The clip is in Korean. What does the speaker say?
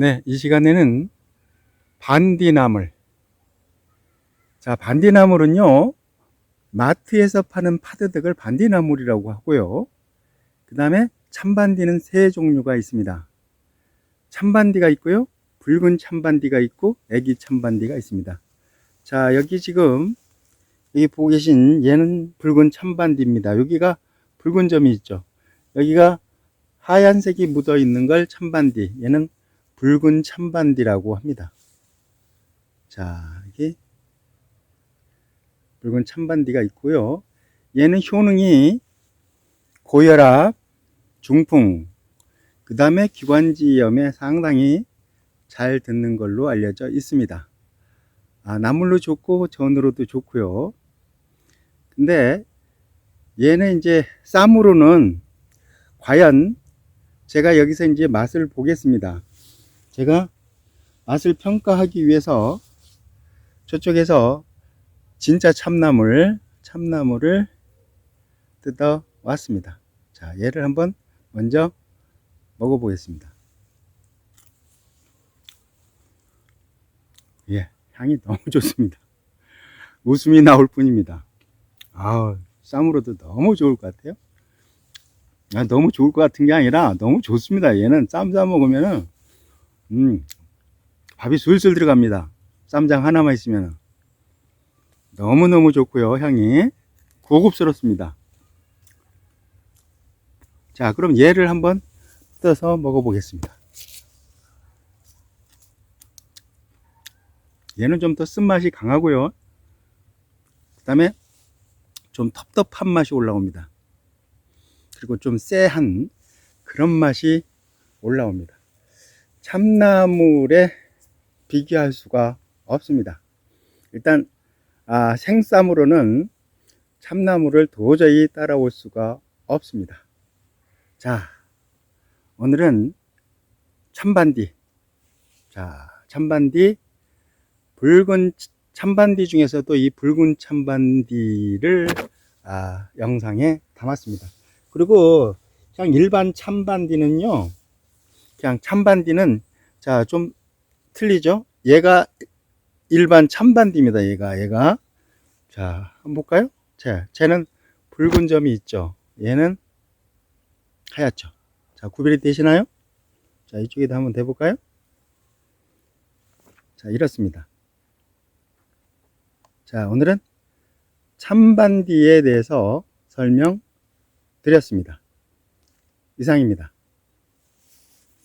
네, 이 시간에는 반디나물. 자, 반디나물은요, 마트에서 파는 파드득을 반디나물이라고 하고요. 그 다음에 참반디는 세 종류가 있습니다. 참반디가 있고요. 붉은 참반디가 있고, 애기 참반디가 있습니다. 자, 여기 지금, 여기 보고 계신 얘는 붉은 참반디입니다. 여기가 붉은 점이 있죠. 여기가 하얀색이 묻어 있는 걸 참반디. 얘는 붉은 참반디라고 합니다. 자, 여기 붉은 참반디가 있고요. 얘는 효능이 고혈압, 중풍, 그 다음에 기관지염에 상당히 잘 듣는 걸로 알려져 있습니다. 아, 나물로 좋고 전으로도 좋고요. 근데 얘는 이제 쌈으로는 과연 제가 여기서 이제 맛을 보겠습니다. 제가 맛을 평가하기 위해서 저쪽에서 진짜 참나물, 참나물을 뜯어 왔습니다. 자, 얘를 한번 먼저 먹어보겠습니다. 예, 향이 너무 좋습니다. 웃음이 나올 뿐입니다. 아, 쌈으로도 너무 좋을 것 같아요. 아, 너무 좋을 것 같은 게 아니라 너무 좋습니다. 얘는 쌈 싸 먹으면은 음, 밥이 술술 들어갑니다. 쌈장 하나만 있으면 너무너무 좋고요. 향이 고급스럽습니다. 자, 그럼 얘를 한번 뜯어서 먹어보겠습니다. 얘는 좀 더 쓴맛이 강하고요. 그 다음에 좀 텁텁한 맛이 올라옵니다. 그리고 좀 쎄한 그런 맛이 올라옵니다. 참나물에 비교할 수가 없습니다. 일단 아, 생쌈으로는 참나물을 도저히 따라올 수가 없습니다. 자, 오늘은 참반디. 자, 참반디 붉은 참반디 중에서도 이 붉은 참반디를 아, 영상에 담았습니다. 그리고 그냥 일반 참반디는요. 그냥 참반디는 자 좀 틀리죠? 얘가 일반 참반디입니다. 얘가 얘가 자 한번 볼까요? 자 쟤는 붉은 점이 있죠. 얘는 하얗죠. 자 구별이 되시나요? 자 이쪽에도 한번 대볼까요? 자 이렇습니다. 자 오늘은 참반디에 대해서 설명 드렸습니다. 이상입니다.